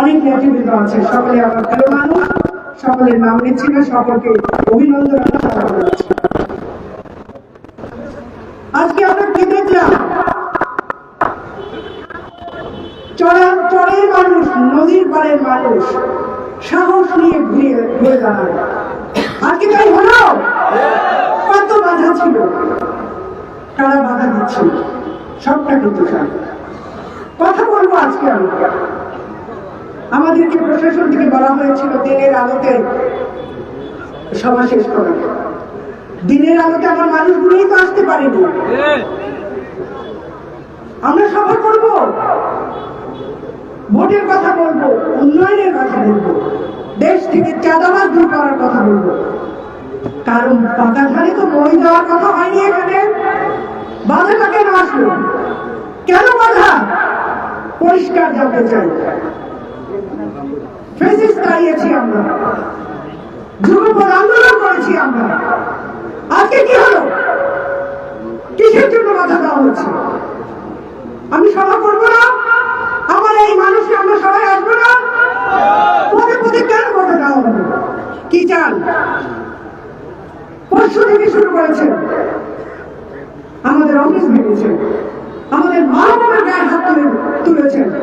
অনেক নেতৃবৃন্দ আছে সকলে আমার ভালো মানুষ, সকলের নাম নিচ্ছি না, সকলকে অভিনন্দন। আজকে আমরা কি দেখলাম? চড়া চরের মানুষ, নদীর পাড়ের মানুষ সাহস নিয়ে ঘুরে ঘুরে দাঁড়ায়। আজকে তাই হলো? কত বাধা ছিল। কারা বাধা দিচ্ছিল সবটা কিন্তু কথা বলব আজকে আমি আমাদেরকে প্রশাসন থেকে বলা হয়েছিল, দিনের আলোতে সভা শেষ করা। দিনের আলোতে আমার মানুষগুলোই তো আসতে পারেনি। আমরা সভা করব। ভোটের কথা বলব, উন্নয়নের কথা বলব, দেশ থেকে চাঁদাবাজ দূর করার কথা বলব। কারণ পাকা ধারে তো বই দেওয়ার কথা হয়নি এখানে। বাধাটা কেন আসলো? কেন বাধা? পরিষ্কার জানতে চাই। ফেসিস দাঁড়িয়েছি আমরা। যুগপদ আন্দোলন করেছি আমরা। আজকে কি হলো? কিসের জন্য বাধা দেওয়া হচ্ছে? আমি সভা করব না। আমার এই মানুষকে আমরা সবাই আসব না। পদে পদে কেন বাধা দেওয়া হবে? কি চান? পরশু থেকে শুরু করেছেন। আমাদের অফিস ভেঙেছেন আমাদের মা বাবার গায়ে হাত তুলে তুলেছেন।